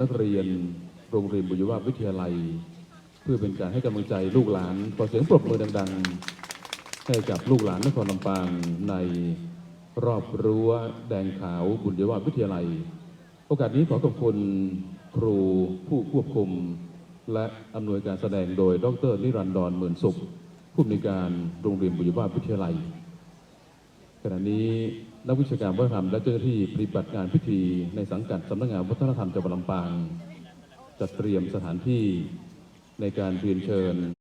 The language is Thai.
นักเรียนโรงเรียนบุญวาวิทยาลัย เพื่อเป็นการให้กำลังใจลูกหลานขอเสียงปรบมือดังๆให้กับลูกหลานนครลำปางในรอบรั้วแดงขาวบุญยวาวิทยาลัย โอกาสนี้ขอขอบคุณครูผู้ควบคุม และอำนวยการแสดงโดย ดรนิรันดรหมื่นสุข ผู้อำนวยการโรงเรียนบุญวาวิทยาลัยขณะนี้ นักวิชาการวัฒนธรรมและเจ้าหน้าที่ปฏิบัติงานพิธีในสังกัดสำนักงานวัฒนธรรมจังหวัดลำปางจัดเตรียมสถานที่ในการเรียนเชิญ